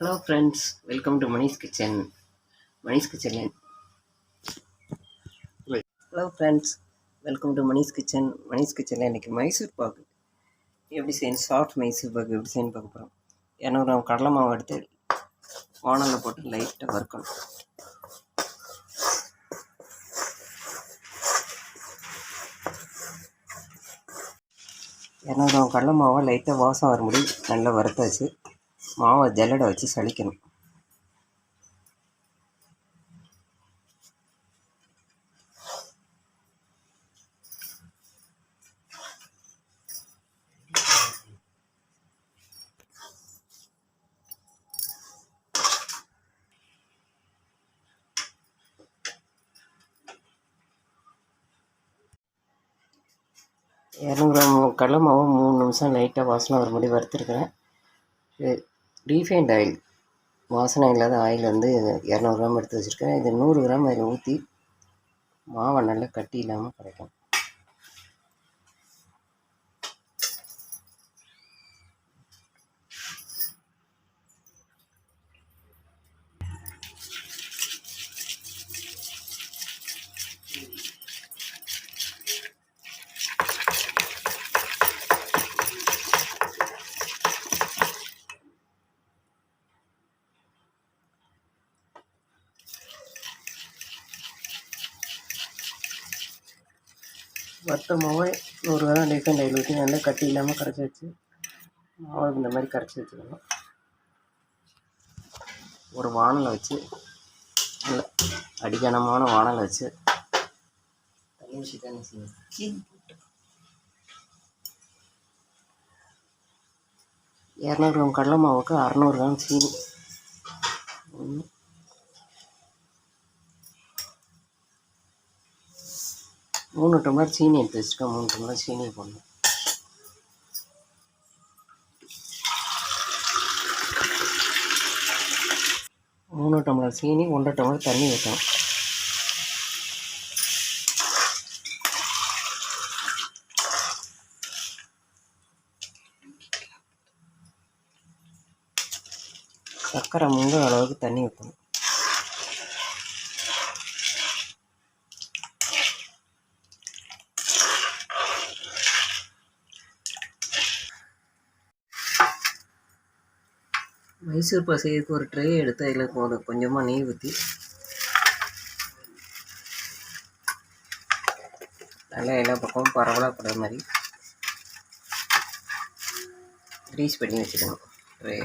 Hello friends welcome to Manish kitchen Manish kitchen hello friends welcome to Manish kitchen Manish கிச்சனில் இன்றைக்கி மைசூர் பாக்கு எப்படி செய்யணும்? Soft Mysore pak எப்படி செய்யணும் பார்க்க போகிறோம் இரநூறு கிராம் கடலை மாவு எடுத்து வானலில் போட்டு லைட்டாக வறுக்கணும். இரநூறு கிராம் கடலை மாவை லைட்டாக வாசம் வர முடியும் நல்லா வறுத்தாச்சு. மாவை ஜல்லடை வச்சு சலிக்கணும் இரநூறு கிராம் கடலை மாவு மூணு நிமிஷம் லைட்டாக வாசனை வர முடி வறுத்துருக்குறேன். ரீஃபைண்ட் ஆயில் வாசனை இல்லாத ஆயில் வந்து இரநூறு கிராம் எடுத்து வச்சுருக்கேன். இது நூறு கிராம் அதில் ஊற்றி மாவை நல்லா கட்டி இல்லாமல் கிடைக்கும் வறுத்த மாவை நூறு கிராம் ரீஃபைண்ட் ஆயில் ஊற்றி நல்லா கட்டி இல்லாமல் கரைச்சி வச்சு மாவை இந்த மாதிரி கரைச்சி வச்சுக்கணும். ஒரு வானலை வச்சு நல்ல அடிக்கனமான வானலை வச்சு தண்ணி தண்ணி செய்யணும்? இரநூறு கிராம் கடலை மாவுக்கு அறநூறு கிராம் சீனி மூணு டம்ளர் சீனி எடுத்து வச்சுருக்கேன் மூணு டம்ளர் சீனி போடணும். மூணு டம்ளர் சீனி ஒன்றரை டம்ளர் தண்ணி வைக்கணும் சர்க்கரை முங்குற அளவுக்கு தண்ணி ஊற்றணும். மைசூர் பசைக்கு ஒரு ட்ரே எடுத்து அதில் போதும். கொஞ்சமாக நெய் ஊற்றி நல்லா எல்லா பக்கமும் பரவலாக போடுற மாதிரி. க்ரீஸ் பண்ணி வச்சுக்கணும். ட்ரே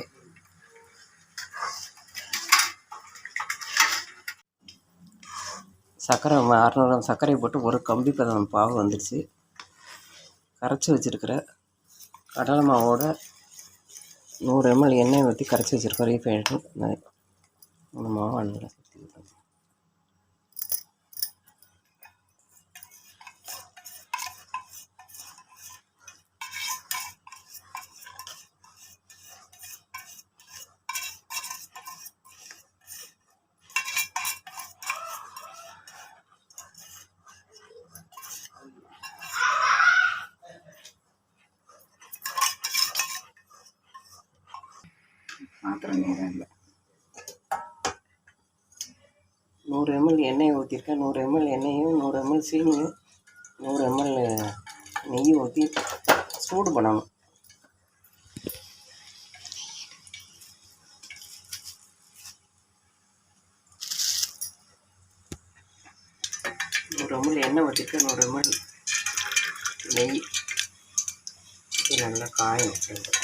சர்க்கரை அறநூறு சர்க்கரை போட்டு ஒரு கம்பி பதம் பாவு வந்துடுச்சு கரைச்சி வச்சுருக்கிற கடலை மாவோட நூறு எம்எல் எண்ணெய் ஊற்றி கரைச்சி வச்சுருக்கோம் ரீஃபைண்டு அந்த மாவு அண்ணில் இல்லை நூறு எம்எல் எண்ணெய் ஊற்றிருக்கேன் நூறு எம்எல் எண்ணெயும் நூறு எம்எல் சீனியும் நூறு எம்எல் நெய் ஊற்றி சூடு பண்ணணும். நூறு எம்எல் எண்ணெய் ஊற்றிருக்கேன் நூறு எம்எல் நெய். நல்லா காயணும்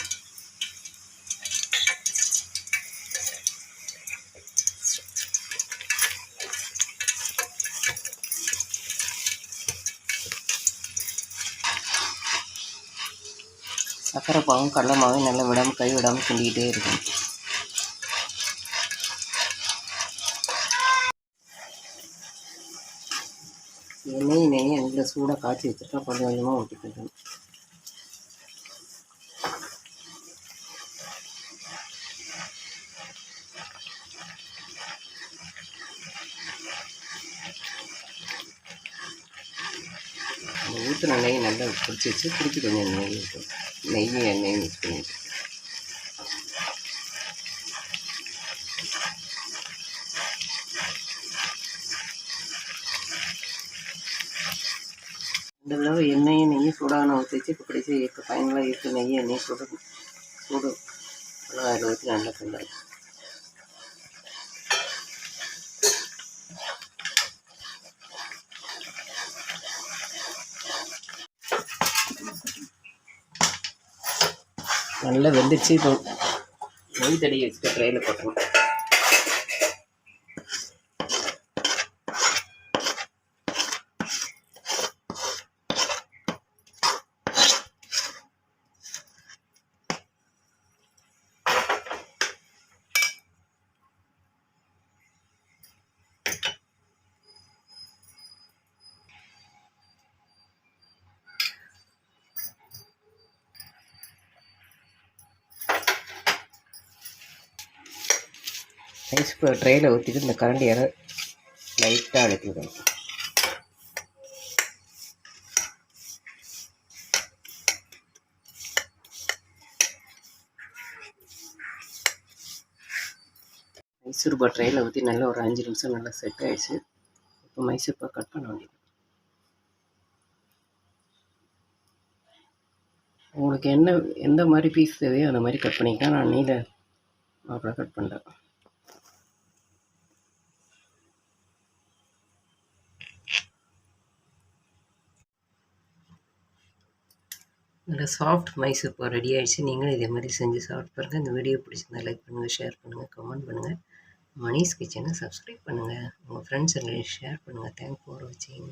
சர்க்கரை பாவும் கடலை மாவும் நல்லா விடாமல் கை விடாமல் கிண்டிக்கிட்டே இருக்கும் எண்ணெய் நெய் எண்ணெயில் சூடாக காய்ச்சி வச்சுருக்கா கொஞ்சம் கொஞ்சமாக ஊற்றிக்கிட்டேன் ஊற்றின நெய் நல்லா பிடிச்சி வச்சு திருப்பி கொஞ்சம் நெய் ஊற்றும் நெய்யும் எண்ணெயும் மிக்ஸ் பண்ணிவிட்டு இந்த அளவு எண்ணெயும் நெய்யும் சூடான ஊற்றி வச்சு இப்போ கடைசி இப்போ ஃபைனலாக இருக்க நெய்யும் எண்ணெயும் சூடு சூடு நல்லா அதில் ஊற்றி நல்லா கிண்டல் நல்லா வெந்துச்சு. இப்போ நெய் தடி வச்சுட்டு ட்ரையில் போட்டணும் ரைஸ் ட்ரையில் ஊற்றிட்டு இந்த கரண்டியால் லைட்டாக அழுத்தி விடணும் மைசூர் பா ட்ரையில் ஊற்றி நல்லா ஒரு அஞ்சு நிமிஷம் நல்லா செட் ஆயிடுச்சு. இப்போ மைசூர் பா கட் பண்ண வேண்டியது. உங்களுக்கு என்ன எந்த மாதிரி பீஸ் தேவையோ அந்த மாதிரி கட் பண்ணிக்கலாம். நான் நீல மாப்பிள கட் பண்ணுறேன் நல்லா சாஃப்ட் மைசூர் பா ரெடி ஆகிடுச்சு நீங்களும் இதே மாதிரி செஞ்சு சாப்பிட்டு பாருங்கள் இந்த வீடியோ பிடிச்சிருந்தா லைக் பண்ணுங்கள் ஷேர் பண்ணுங்கள் கமெண்ட் பண்ணுங்கள் மணிஸ் கிச்சனை சப்ஸ்கிரைப் பண்ணுங்கள் உங்கள் ஃப்ரெண்ட்ஸ் எல்லாம் ஷேர் பண்ணுங்கள் தேங்க் ஃபார் வாட்சிங்